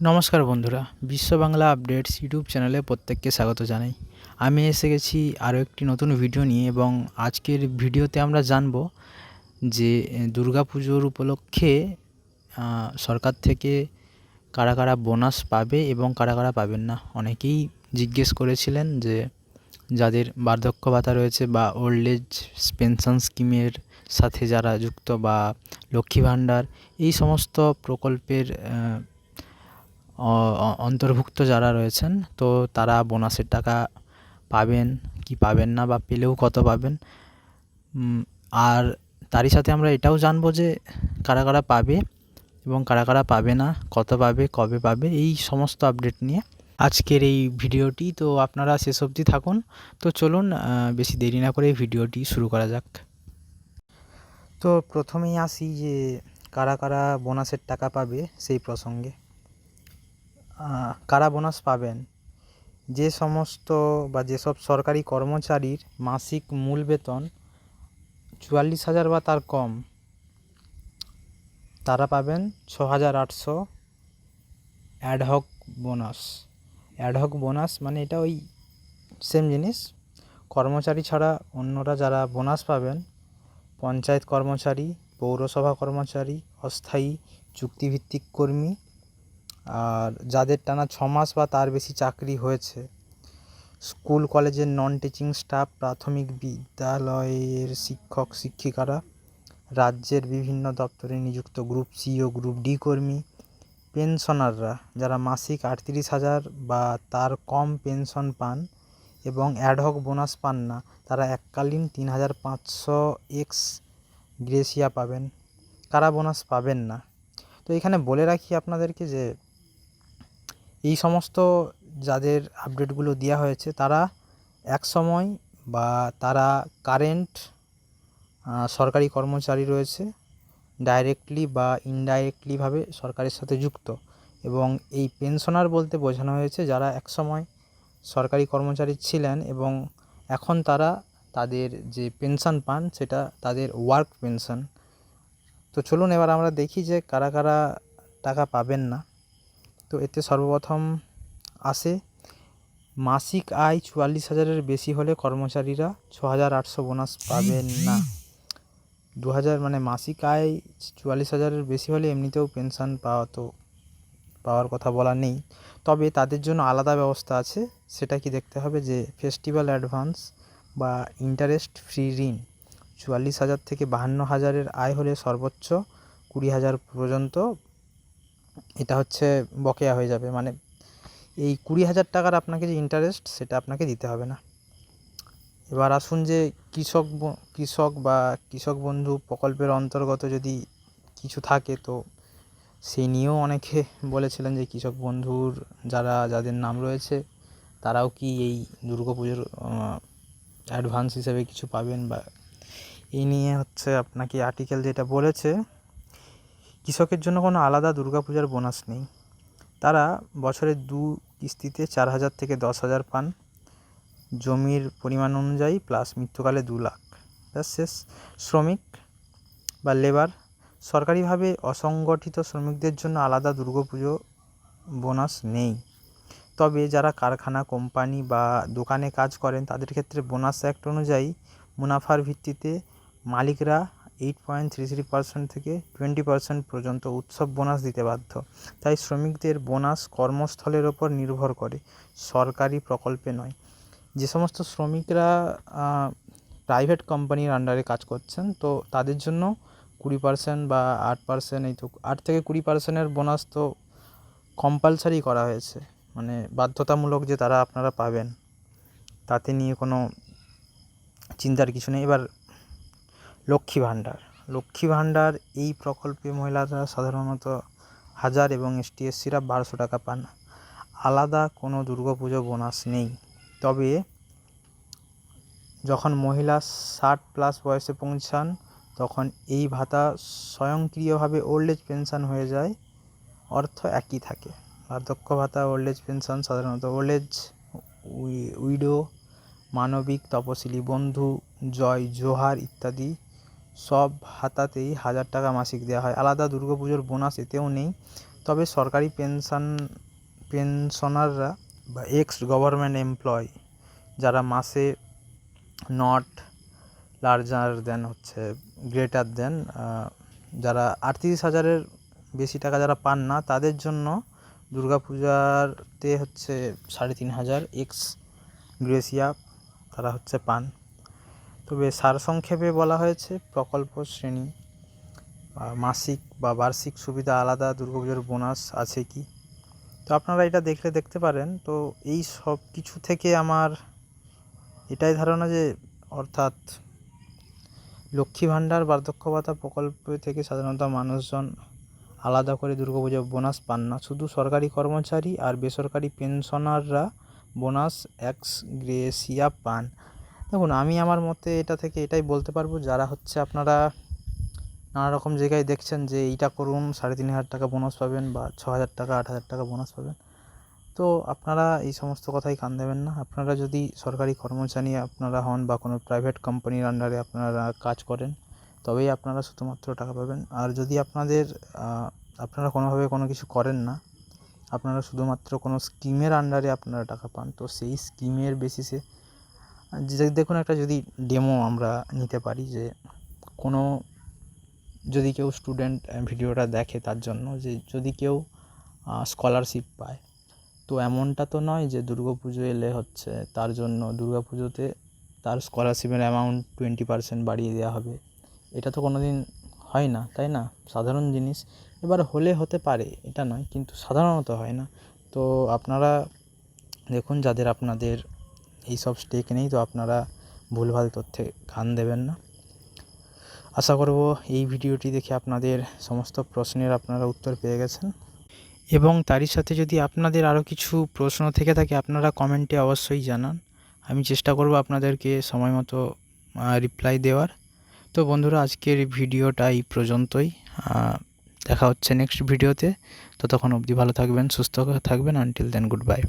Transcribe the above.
নমস্কার বন্ধুরা, বিশ্ব বাংলা আপডেটস ইউটিউব চ্যানেলে প্রত্যেককে স্বাগত জানাই। আমি এসে গেছি আরও একটি নতুন ভিডিও নিয়ে এবং আজকের ভিডিওতে আমরা জানব যে দুর্গা পুজোর উপলক্ষে সরকার থেকে কারা কারা বোনাস পাবে এবং কারা কারা পাবেন না? অনেকেই জিজ্ঞেস করেছিলেন যে, যাদের বার্ধক্য ভাতা রয়েছে বা ওল্ড এজ পেনশন স্কিমের সাথে যারা যুক্ত বা লক্ষ্মী ভাণ্ডার, এই সমস্ত প্রকল্পের অন্তর্ভুক্ত যারা রয়েছেন, তো তারা বোনাসের টাকা পাবেন, কি পাবেন না বা পেলেও কত পাবেন। আর তারই সাথে আমরা এটাও জানব যে কারা কারা পাবে এবং কারা কারা পাবে না, কত পাবে, কবে পাবে, এই সমস্ত আপডেট নিয়ে আজকের এই ভিডিওটি। তো আপনারা শেষ অবধি থাকুন। তো চলুন বেশি দেরি না করে এই ভিডিওটি শুরু করা যাক। তো প্রথমেই আসি যে কারা কারা বোনাসের টাকা পাবে সেই প্রসঙ্গে। কারা বোনাস পাবেন? যে সমস্ত বা যেসব সরকারি কর্মচারীর মাসিক মূল বেতন চুয়াল্লিশ হাজার বা তার কম, তারা পাবেন ছ হাজার আটশো অ্যাডহক বোনাস অ্যাডহক বোনাস মানে এটা ওই সেম জিনিস। কর্মচারী ছাড়া অন্যরা যারা বোনাস পাবেন, পঞ্চায়েত কর্মচারী, পৌরসভা কর্মচারী, অস্থায়ী চুক্তিভিত্তিক কর্মী আর যাদের টানা ছ মাস বা তার বেশি চাকরি হয়েছে, স্কুল, কলেজের নন টিচিং স্টাফ প্রাথমিক বিদ্যালয়ের শিক্ষক, শিক্ষিকারা, রাজ্যের বিভিন্ন দপ্তরে নিযুক্ত গ্রুপ সি ও গ্রুপ ডি কর্মী পেনশনাররা যারা মাসিক আটত্রিশ হাজার বা তার কম পেনশন পান এবং অ্যাডহক বোনাস পান না, তারা এককালীন তিন হাজার পাঁচশো এক্স গ্রেসিয়া পাবেন। কারা বোনাস পাবেন না? তো এখানে বলে রাখি আপনাদেরকে যে এই সমস্ত যাদের আপডেটগুলো দেওয়া হয়েছে, তারা এক সময় বা তারা কারেন্ট সরকারি কর্মচারী রয়েছে ডাইরেক্টলি বা ইনডাইরেক্টলিভাবে সরকারের সাথে যুক্ত। এবং এই পেনশনার বলতে বোঝানো হয়েছে যারা এক সময় সরকারি কর্মচারী ছিলেন এবং এখন তারা তাদের যে পেনশন পান, সেটা তাদের ওয়ার্ক পেনশন তো চলুন এবার আমরা দেখি যে কারা কারা টাকা পাবেন না। তো এতে সর্বপ্রথম আসে মাসিক আয় চুয়াল্লিশ হাজারের বেশি হলে কর্মচারীরা ছ হাজার আটশো বোনাস পাবেন না। দু হাজার মানে মাসিক আয় চুয়াল্লিশ হাজারের বেশি হলে এমনিতেও পেনশন পাওয়া তো পাওয়ার কথা বলা নেই। তবে তাদের জন্য আলাদা ব্যবস্থা আছে, সেটা কি দেখতে হবে যে ফেস্টিভ্যাল অ্যাডভান্স বা ইন্টারেস্ট ফ্রি ঋণ চুয়াল্লিশ হাজার থেকে বাহান্ন হাজারের আয় হলে সর্বোচ্চ কুড়ি হাজার পর্যন্ত এটা হচ্ছে বকেয়া হয়ে যাবে। মানে এই কুড়ি হাজার টাকার আপনাকে যে ইন্টারেস্ট সেটা আপনাকে দিতে হবে না। এবার আসুন যে কৃষক কৃষক বা কৃষক বন্ধু প্রকল্পের অন্তর্গত যদি কিছু থাকে, তো সেই নিয়েও অনেকে বলেছিলেন যে কৃষক বন্ধুর যারা, যাদের নাম রয়েছে, তারাও কি এই দুর্গা পুজোর অ্যাডভান্স হিসেবে কিছু পাবেন বা এই নিয়ে হচ্ছে আপনাকে আর্টিকেল যেটা বলেছে কৃষকের জন্য কোনো আলাদা দুর্গাপূজার বোনাস নেই। তারা বছরে দু কিস্তিতে চার হাজার থেকে দশ হাজার পান। জমির পরিমাণ অনুযায়ী প্লাস মৃত্যুকালে দু লাখ। ব্যাস শেষ। শ্রমিক বা লেবার সরকারিভাবে অসংগঠিত শ্রমিকদের জন্য আলাদা দুর্গাপুজো বোনাস নেই। তবে যারা কারখানা, কোম্পানি বা দোকানে কাজ করেন, তাদের ক্ষেত্রে বোনাস অ্যাক্ট অনুযায়ী মুনাফার ভিত্তিতে মালিকরা eight point three three percent থেকে টোয়েন্টি পার্সেন্ট পর্যন্ত উৎসব বোনাস দিতে বাধ্য। তাই শ্রমিকদের বোনাস কর্মস্থলের ওপর নির্ভর করে, সরকারি প্রকল্পে নয়। যে সমস্ত শ্রমিকরা প্রাইভেট কোম্পানির আন্ডারে কাজ করছেন, তো তাদের জন্য কুড়ি পার্সেন্ট বা আট পার্সেন্ট এই তো আট থেকে কুড়ি পার্সেন্টের বোনাস তো কম্পালসারি করা হয়েছে। মানে বাধ্যতামূলক যে তারা আপনারা পাবেন, তাতে নিয়ে কোনো চিন্তার কিছু নেই। এবার লক্ষ্মী ভাণ্ডার। লক্ষ্মী ভাণ্ডার এই প্রকল্পে মহিলারা সাধারণত হাজার এবং এসটি এসসিরা বারোশো টাকা পান। আলাদা কোনো দুর্গাপুজো বোনাস নেই। তবে যখন মহিলা ষাট প্লাস বয়সে পৌঁছান, তখন এই ভাতা স্বয়ংক্রিয়ভাবে ওল্ড এজ পেনশন হয়ে যায়। অর্থ একই থাকে। বার্ধক্য ভাতা, ওল্ড এজ পেনশন, সাধারণত ওল্ড এজ উইডো, মানবিক, তপশিলি, বন্ধু, জয়, জোহার ইত্যাদি সব ভাতাতেই হাজার টাকা মাসিক দেওয়া হয়। আলাদা দুর্গাপুজোর বোনাস এতেও নেই। তবে সরকারি পেনশন, পেনশনাররা বা এক্স গভর্নমেন্ট এমপ্লয় যারা মাসে নট লার্জার দেন হচ্ছে গ্রেটার দেন যারা আটত্রিশ হাজারের বেশি টাকা যারা পান না, তাদের জন্য দুর্গা পূজাতে হচ্ছে সাড়ে তিন হাজার এক্স গ্রেসিয়া তারা হচ্ছে পান। তবে সারসংক্ষেপে বলা হয়েছে, প্রকল্প শ্রেণি মাসিক বা বার্ষিক সুবিধা আলাদা, দুর্গাপুজোর বোনাস আছে কি? তো আপনারা এটা দেখলে দেখতে পারেন। তো এই সব কিছু থেকে আমার এটাই ধারণা যে, অর্থাৎ লক্ষ্মী ভাণ্ডার, বার্ধক্য ভাতা প্রকল্প থেকে সাধারণত মানুষজন আলাদা করে দুর্গাপুজোর বোনাস পান না। শুধু সরকারি কর্মচারী আর বেসরকারি পেনশনাররা বোনাস এক্স গ্রেসিয়া পান। দেখুন, আমি আমার মতে এটা থেকে এটাই বলতে পারব, যারা হচ্ছে আপনারা নানা রকম জায়গায় দেখছেন যে এইটা করুন, সাড়ে তিন হাজার টাকা বোনাস পাবেন বা ছ হাজার টাকা, আট হাজার টাকা বোনাস পাবেন। তো আপনারা এই সমস্ত কথাই কান দেবেন না। আপনারা যদি সরকারি কর্মচারী আপনারা হন বা কোনো প্রাইভেট কোম্পানির আন্ডারে আপনারা কাজ করেন, তবেই আপনারা শুধুমাত্র টাকা পাবেন। আর যদি আপনাদের আপনারা কোনোভাবে কোনো কিছু করেন না, আপনারা শুধুমাত্র কোনো স্কিমের আন্ডারে আপনারা টাকা পান। তো সেই স্কিমের বেসিসে দেখুন একটা যদি ডেমো আমরা নিতে পারি যে কোনো যদি কেউ স্টুডেন্ট ভিডিওটা দেখে তার জন্য যে যদি কেউ স্কলারশিপ পায়, তো এমনটা তো নয় যে দুর্গাপুজো এলে হচ্ছে তার জন্য দুর্গাপুজোতে তার স্কলারশিপের অ্যামাউন্ট টোয়েন্টি পার্সেন্ট বাড়িয়ে দেওয়া হবে। এটা তো কোনো দিন হয় না, তাই না? সাধারণ জিনিস। এবার হলে হতে পারে, এটা নয়, কিন্তু সাধারণত হয় না। তো আপনারা দেখুন যাদের আপনাদের এই সব স্টেক নেই তো আপনারা ভুলভাল তথ্যে কান দেবেন না। আশা করব এই ভিডিওটি দেখে আপনাদের সমস্ত প্রশ্নের আপনারা উত্তর পেয়ে গেছেন। এবং তারই সাথে যদি আপনাদের আরও কিছু প্রশ্ন থেকে থাকে, আপনারা কমেন্টে অবশ্যই জানান। আমি চেষ্টা করব আপনাদেরকে সময় মতো রিপ্লাই দেওয়ার। তো বন্ধুরা, আজকের ভিডিওটা এই পর্যন্তই। দেখা হচ্ছে নেক্সট ভিডিওতে। ততক্ষণ অবধি ভালো থাকবেন, সুস্থ থাকবেন। আনটিল দেন গুড বাই